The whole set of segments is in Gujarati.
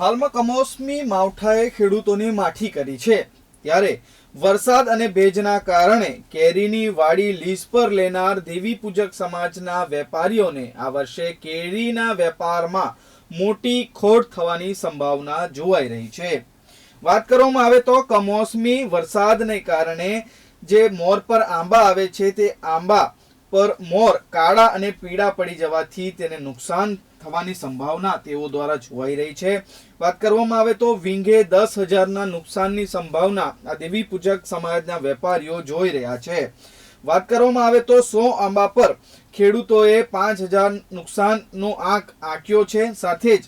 હાલમાં કમોસમી માવઠાએ ખેડૂતોની માઠી કરી છે. ત્યારે વરસાદ અને ભેજના કારણે કેરીની વાડી લીઝ પર લેનાર દેવી પૂજક સમાજના વેપારીઓને આ વર્ષે કેરીના વેપારમાં મોટી ખોટ થવાની સંભાવના જોવાઈ રહી છે. વાત કરવામાં આવે તો કમોસમી વરસાદને કારણે જે મોર પર આંબા આવે છે તે આંબા પર મોર કાળા અને પીળા પડી જવાથી તેને નુકસાન થવાની સંભાવના તેઓ દ્વારા જોવાઈ રહી છે. વાત કરવામાં આવે તો વિંઘે દસ હજારના નુકસાનની સંભાવના આ દેવી પૂજક સમાજના વેપારીઓ જોઈ રહ્યા છે. વાત કરવામાં આવે તો સો આંબા પર ખેડૂતોએ પાંચ હજાર નુકસાનનો આંક આંક્યો છે. સાથે જ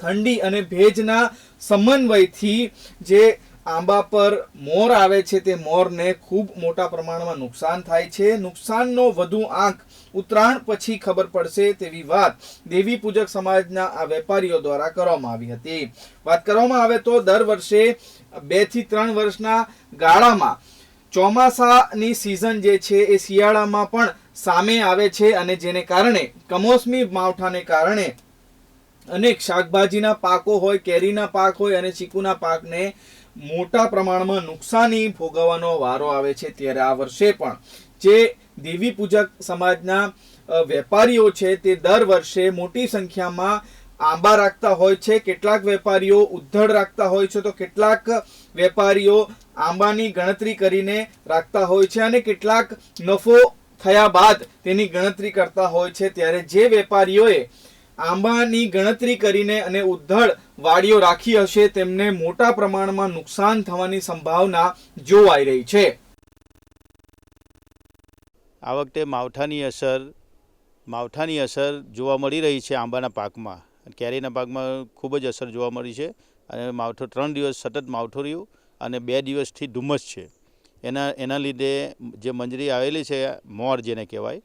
ઠંડી અને ભેજના સમન્વયથી જે આંબા પર મોર આવે છે તે મોરને ખૂબ મોટા પ્રમાણમાં નુકસાન થાય છે. નુકસાનનો વધુ આંક ઉત્તરાયણ પછી ખબર પડશે તેવી વાત દેવી પૂજક સમાજના આ વેપારીઓ દ્વારા કરવામાં આવી હતી. વાત કરવામાં આવે તો દર વર્ષે બેથી ત્રણ વર્ષના ગાળામાં ચોમાસાની સિઝન જે છે એ શિયાળામાં પણ સામે આવે છે અને જેને કારણે કમોસમી માવઠાને કારણે અનેક શાકભાજીના પાકો હોય, કેરીના પાક હોય અને ચીકુના પાકને મોટા પ્રમાણમાં નુકસાની ભોગવવાનો વારો આવે છે ત્યારે આ વર્ષે પણ. જે દેવી પૂજક સમાજના વેપારીઓ છે તે દર વર્ષે મોટી સંખ્યામાં આંબા રાખતા હોય છે, કેટલાક વેપારીઓ ઉદ્ધડ રાખતા હોય છે, તો કેટલાક વેપારીઓ આંબાની ગણતરી કરીને રાખતા હોય છે અને કેટલાક નફો થયા બાદ તેની ગણતરી કરતા હોય છે. ત્યારે જે વેપારીઓએ આંબાની ગણતરી કરીને અને ઉદ્ધળ વાડીઓ રાખી હશે, તેમને મોટા પ્રમાણમાં નુકસાન થવાની સંભાવના જોવાઈ રહી છે. આ વખતે માવઠાની અસર માવઠાની અસર જોવા મળી રહી છે આંબાના પાકમાં. કેરીના પાકમાં ખૂબ જ અસર જોવા મળી છે અને માવઠો ત્રણ દિવસ સતત માવઠો રહ્યું અને બે દિવસથી ધુમ્મસ છે. એના એના લીધે જે મંજરી આવેલી છે, મોર જેને કહેવાય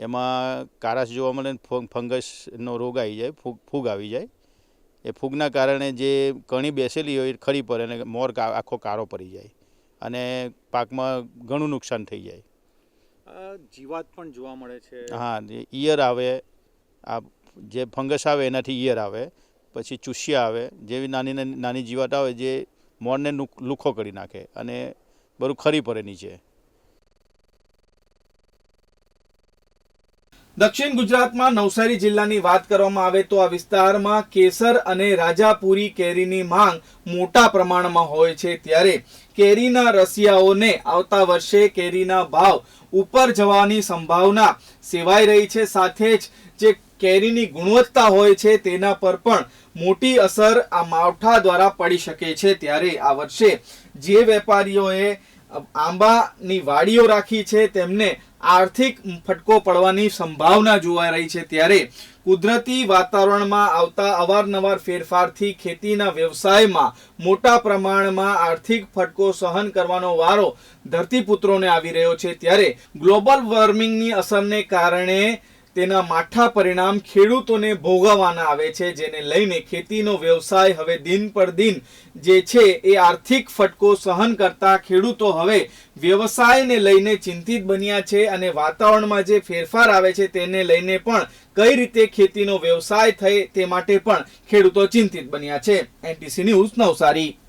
એમાં કારાશ જોવા મળે ને ફંગસનો રોગ આવી જાય ફૂગ ફૂગ આવી જાય. એ ફૂગના કારણે જે કણી બેસેલી હોય એ ખરી પડે અને મોર આખો કાળો પડી જાય અને પાકમાં ઘણું નુકસાન થઈ જાય. જીવાત પણ જોવા મળે છે. હા ઈયર આવે આ જે ફંગસ આવે એનાથી ઈયર આવે પછી ચૂસિયા આવે જેવી નાની નાની જીવાત આવે જે મોરને લુખો કરી નાખે અને બરું ખરી પડે નીચે. દક્ષિણ ગુજરાતમાં નવસારી જિલ્લાની વાત કરવામાં આવે તો આ વિસ્તારમાં કેસર અને રાજાપુરી કેરીની માંગ મોટા પ્રમાણમાં હોય છે. ત્યારે કેરીના રસિયાઓને આવતા વર્ષે કેરીના ભાવ ઉપર જવાની સંભાવના સેવાઈ રહી છે. સાથે જ જે કેરીની ગુણવત્તા હોય છે તેના પર પણ મોટી અસર આ માવઠા દ્વારા પડી શકે છે. ત્યારે આ વર્ષે જે વેપારીઓએ આંબાની વાડીઓ રાખી છે તેમને આર્થિક ફટકો પડવાની સંભાવના જોવા રહી છે ત્યારે કુદરતી વાતાવરણમાં આવતા અવારનવાર ફેરફારથી ખેતીના વ્યવસાયમાં મોટા પ્રમાણમાં આર્થિક ફટકો સહન કરવાનો વારો ધરતીપુત્રોને આવી રહ્યો છે. ત્યારે ગ્લોબલ વોર્મિંગની અસરને કારણે તેના માઠા પરિણામ ખેડૂતોને ભોગવવાના આવે છે, જેને લઈને ખેતીનો વ્યવસાય હવે દિન પર દિન જે છે એ આર્થિક ફટકો સહન કરતા ખેડૂતો હવે વ્યવસાયને લઈને ચિંતિત બન્યા છે અને વાતાવરણમાં જે ફેરફાર આવે છે તેને લઈને પણ કઈ રીતે ખેતીનો વ્યવસાય થાય તે માટે પણ ખેડૂતો ચિંતિત બન્યા છે. NTC news Navsari.